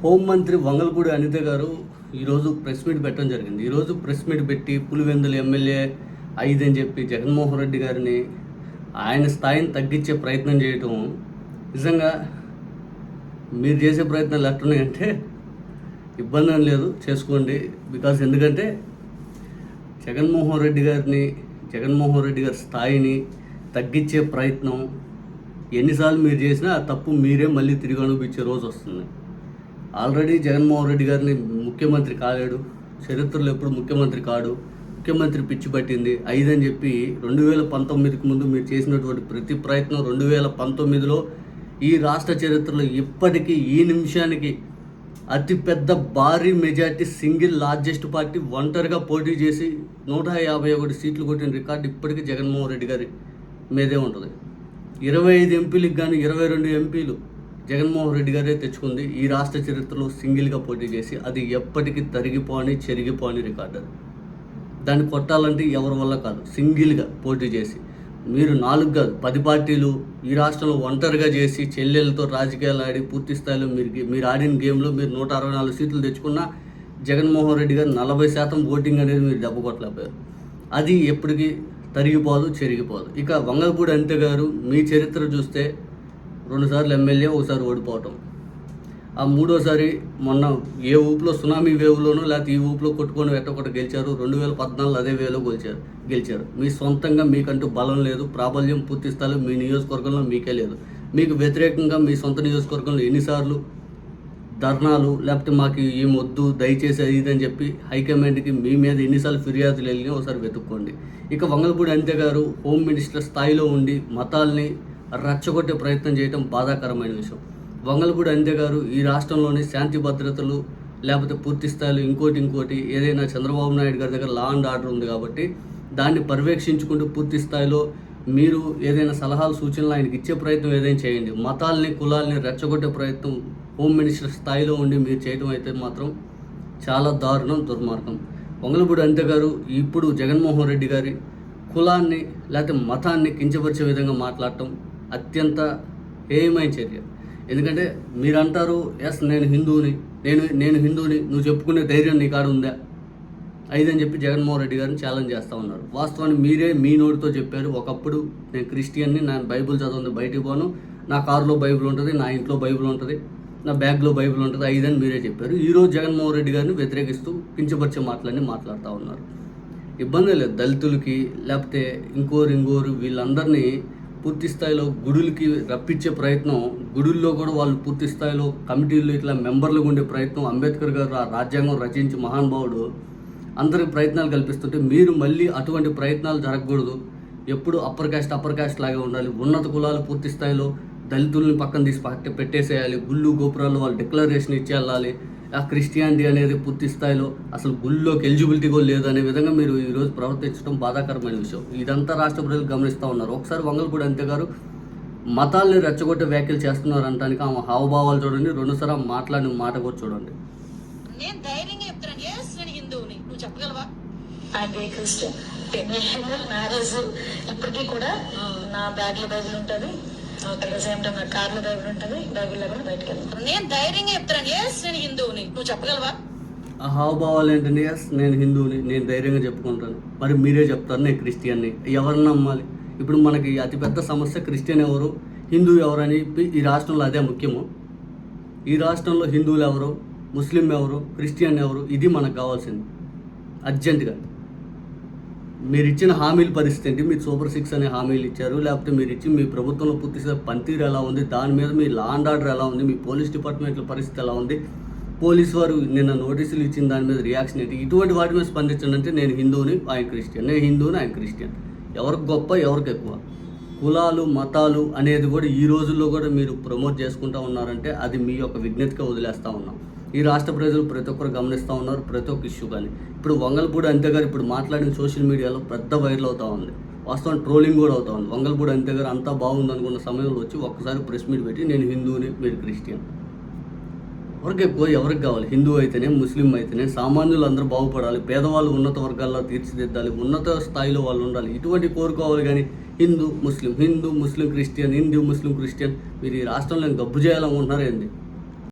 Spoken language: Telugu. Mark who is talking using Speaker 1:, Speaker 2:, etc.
Speaker 1: హోంమంత్రి వంగలపూడి అనిత గారు ఈరోజు ప్రెస్ మీట్ పెట్టడం జరిగింది. ఈరోజు ప్రెస్ మీట్ పెట్టి పులివెందుల ఎమ్మెల్యే ఐదని చెప్పి జగన్మోహన్ రెడ్డి గారిని ఆయన స్థాయిని తగ్గించే ప్రయత్నం చేయటం నిజంగా మీరు చేసే ప్రయత్నాలు ఎట్టున్నాయంటే ఇబ్బంది ఏం లేదు చేసుకోండి. బికాస్ ఎందుకంటే జగన్మోహన్ రెడ్డి గారిని జగన్మోహన్ రెడ్డి గారి స్థాయిని తగ్గించే ప్రయత్నం ఎన్నిసార్లు మీరు చేసినా ఆ తప్పు మీరే మళ్ళీ తిరిగి అనుభవించే రోజు వస్తుంది. ఆల్రెడీ జగన్మోహన్ రెడ్డి గారిని ముఖ్యమంత్రి కాలేడు చరిత్రలో ఎప్పుడు ముఖ్యమంత్రి కాడు ముఖ్యమంత్రి పిచ్చి పట్టింది ఐదని చెప్పి రెండు వేల పంతొమ్మిదికి ముందు మీరు చేసినటువంటి ప్రతి ప్రయత్నం రెండు వేల పంతొమ్మిదిలో ఈ రాష్ట్ర చరిత్రలో ఇప్పటికీ ఈ నిమిషానికి అతిపెద్ద భారీ మెజార్టీ సింగిల్ లార్జెస్ట్ పార్టీ ఒంటరిగా పోటీ చేసి నూట యాభై ఒకటి సీట్లు కొట్టిన రికార్డు ఇప్పటికీ జగన్మోహన్ రెడ్డి గారి మీదే ఉంటుంది. ఇరవై ఐదు ఎంపీలకు కానీ ఇరవై రెండు ఎంపీలు జగన్మోహన్ రెడ్డి గారే తెచ్చుకుంది. ఈ రాష్ట్ర చరిత్రలో సింగిల్గా పోటీ చేసి అది ఎప్పటికీ తరిగిపోని చెరిగిపోని రికార్డు అది. దాన్ని కొట్టాలంటే ఎవరి వల్ల కాదు సింగిల్గా పోటీ చేసి. మీరు నాలుగు కాదు పది పార్టీలు ఈ రాష్ట్రంలో ఒంటరిగా చేసి చెల్లెలతో రాజకీయాలు ఆడి పూర్తి స్థాయిలో మీరు మీరు ఆడిన గేమ్లో మీరు నూట అరవై నాలుగు సీట్లు తెచ్చుకున్నా జగన్మోహన్ రెడ్డి గారు నలభై శాతం ఓటింగ్ అనేది మీరు దెబ్బ కొట్టలేకపోయారు. అది ఎప్పటికీ తరిగిపోదు చెరిగిపోదు. ఇక వంగపూడి అంతే గారు మీ చరిత్ర చూస్తే రెండుసార్లు ఎమ్మెల్యే ఒకసారి ఓడిపోవటం. ఆ మూడోసారి మొన్న ఏ ఊపులో సునామీ వేవ్లోనో లేకపోతే ఈ ఊపులో కొట్టుకొని ఎట్టకొట్ట గెలిచారు రెండు వేల పద్నాలుగు అదే వేలో గెలిచారు గెలిచారు. మీ సొంతంగా మీకంటూ బలం లేదు ప్రాబల్యం పూర్తి స్థాయిలో మీ నియోజకవర్గంలో మీకే లేదు. మీకు వ్యతిరేకంగా మీ సొంత నియోజకవర్గంలో ఎన్నిసార్లు ధర్నాలు లేకపోతే మాకు ఏం వద్దు దయచేసి అది ఇది అని చెప్పి హైకమాండ్కి మీ మీద ఎన్నిసార్లు ఫిర్యాదులు వెళ్ళినా ఒకసారి వెతుక్కోండి. ఇక వంగలపూడి అంతే గారు హోమ్ మినిస్టర్ స్థాయిలో ఉండి మతాల్ని రచ్చగొట్టే ప్రయత్నం చేయడం బాధాకరమైన విషయం. వంగలపూడి అంతే గారు ఈ రాష్ట్రంలోని శాంతి భద్రతలు లేకపోతే పూర్తి స్థాయిలో ఇంకోటి ఇంకోటి ఏదైనా చంద్రబాబు నాయుడు గారి దగ్గర లా అండ్ ఆర్డర్ ఉంది కాబట్టి దాన్ని పర్యవేక్షించుకుంటూ పూర్తి స్థాయిలో మీరు ఏదైనా సలహాలు సూచనలు ఆయనకి ఇచ్చే ప్రయత్నం ఏదైనా చేయండి. మతాల్ని కులాల్ని రెచ్చగొట్టే ప్రయత్నం హోమ్ మినిస్టర్ స్థాయిలో ఉండి మీరు చేయడం అయితే మాత్రం చాలా దారుణం దుర్మార్గం. వంగలపూడి అంతే గారు ఇప్పుడు జగన్మోహన్ రెడ్డి గారి కులాన్ని లేకపోతే మతాన్ని కించపరిచే విధంగా మాట్లాడటం అత్యంత హేయమైన చర్య. ఎందుకంటే మీరంటారు ఎస్ నేను హిందువుని నేను నేను హిందువుని నువ్వు చెప్పుకునే ధైర్యం నీ కాడ ఉందా? ఐదని చెప్పి జగన్మోహన్ రెడ్డి గారిని ఛాలెంజ్ చేస్తూ ఉన్నారు. వాస్తవాన్ని మీరే మీ నోటితో చెప్పారు. ఒకప్పుడు నేను క్రిస్టియన్ని నేను బైబిల్ చదవండి బయటికి పోను. నా కారులో బైబిల్ ఉంటుంది నా ఇంట్లో బైబిల్ ఉంటుంది నా బ్యాగ్లో బైబిల్ ఉంటుంది ఐదని మీరే చెప్పారు. ఈరోజు జగన్మోహన్ రెడ్డి గారిని వ్యతిరేకిస్తూ కించపరిచే మాటలన్నీ మాట్లాడుతూ ఉన్నారు. ఇబ్బంది లేదు దళితులకి లేకపోతే ఇంకోరు ఇంకోరు వీళ్ళందరినీ పూర్తి స్థాయిలో గుడులకి రప్పించే ప్రయత్నం గుడుల్లో కూడా వాళ్ళు పూర్తి స్థాయిలో కమిటీలు ఇట్లా మెంబర్లుగా ఉండే ప్రయత్నం అంబేద్కర్ గారు ఆ రాజ్యాంగం రచించి మహానుభావుడు అందరికి ప్రయత్నాలు కల్పిస్తుంటే మీరు మళ్ళీ అటువంటి ప్రయత్నాలు జరగకూడదు. ఎప్పుడు అప్పర్ కాస్ట్ అప్పర్ కాస్ట్ లాగే ఉండాలి. ఉన్నత కులాలు పూర్తి స్థాయిలో దళితుల్ని పక్కన తీసి పెట్టేసేయాలి. గుళ్ళు గోపురాలు వాళ్ళు డిక్లరేషన్ ఇచ్చి వెళ్ళాలి ఆ క్రిస్టియానిటీ అనేది పూర్తి స్థాయిలో అసలు గుళ్ళోకి ఎలిజిబిలిటీ కూడా లేదు అనే విధంగా మీరు ఈరోజు ప్రవర్తించడం బాధాకరమైన విషయం. ఇదంతా రాష్ట్ర ప్రజలు గమనిస్తూ ఉన్నారు. ఒకసారి వంగలపూడి అంతే గారు మతాల్ని రెచ్చగొట్టే వ్యాఖ్యలు చేస్తున్నారు అంటానికి ఆమె హావభావాలు చూడండి రెండుసారి మాట్లాడిన మాట కూడా చూడండి.
Speaker 2: నేను ధైర్యంగా చెప్తున్నాను. ఎస్ నేను హిందువుని. నువ్వు చెప్పగలవా?
Speaker 3: అండ్ క్రిస్టియన్ మ్యారేజ్ ఇప్పటికీ కూడా నా బ్యాగ్లో ఉంటుంది. అట్ ద సేమ్ టైం నా కార్లో బైబిల్ ఉంటుంది బైబిల్లో కూడా బయటకు వెళ్తాను
Speaker 2: నేను ధైర్యంగా ఎస్ నేను హిందువుని. నువ్వు చెప్పగలవా?
Speaker 1: ఆ హావభావాలు ఏంటంటే ఎస్ నేను హిందువుని. నేను ధైర్యంగా చెప్పుకుంటాను. మరి మీరే చెప్తారు నేను క్రిస్టియన్ని. ఎవరిని నమ్మాలి? ఇప్పుడు మనకి అతిపెద్ద సమస్య క్రిస్టియన్ ఎవరు హిందూ ఎవరు అని చెప్పి ఈ రాష్ట్రంలో అదే ముఖ్యము. ఈ రాష్ట్రంలో హిందువులు ఎవరు ముస్లిం ఎవరు క్రిస్టియన్ ఎవరు ఇది మనకు కావాల్సింది. అర్జెంటుగా. మీరు ఇచ్చిన హామీల పరిస్థితి ఏంటి? మీరు సూపర్ సిక్స్ అనే హామీలు ఇచ్చారు లేకపోతే మీరు ఇచ్చి మీ ప్రభుత్వంలో పూర్తి పనితీరు ఎలా ఉంది? దాని మీద మీ లా అండ్ ఆర్డర్ ఎలా ఉంది? మీ పోలీస్ డిపార్ట్మెంట్ల పరిస్థితి ఎలా ఉంది? పోలీస్ వారు నిన్న నోటీసులు ఇచ్చిన దాని మీద రియాక్షన్ ఏంటి? ఇటువంటి వాటి మీద స్పందించండి అంటే నేను హిందువుని ఆయన క్రిస్టియన్. నేను హిందువుని ఆయన క్రిస్టియన్. ఎవరికి గొప్ప ఎవరికి ఎక్కువ? కులాలు మతాలు అనేది కూడా ఈ రోజుల్లో కూడా మీరు ప్రమోట్ చేసుకుంటా ఉన్నారంటే అది మీ యొక్క విజ్ఞతగా వదిలేస్తూ ఉన్నాం. ఈ రాష్ట్ర ప్రజలు ప్రతి ఒక్కరు గమనిస్తూ ఉన్నారు ప్రతి ఒక్క ఇష్యూ కానీ. ఇప్పుడు వంగల్పూడి అంతే గారు ఇప్పుడు మాట్లాడిన సోషల్ మీడియాలో పెద్ద వైరల్ అవుతా ఉంది. వాస్తవం ట్రోలింగ్ కూడా అవుతా ఉంది. వంగల్పూడి అంతే గారు అంతా బాగుంది అనుకున్న సమయంలో వచ్చి ఒక్కసారి ప్రెస్ మీట్ పెట్టి నేను హిందువుని మీరు క్రిస్టియన్. ఎవరికి ఎక్కువ ఎవరికి కావాలి? హిందూ అయితేనే ముస్లిం అయితేనే సామాన్యులు అందరూ బాగుపడాలి పేదవాళ్ళు ఉన్నత వర్గాల్లో తీర్చిదిద్దాలి ఉన్నత స్థాయిలో వాళ్ళు ఉండాలి. ఇటువంటి కోరుకోవాలి కానీ హిందూ ముస్లిం హిందూ ముస్లిం క్రిస్టియన్ హిందూ ముస్లిం క్రిస్టియన్ మీరు ఈ రాష్ట్రంలో గబ్బు చేయాలనుకుంటున్నారా ఏంది?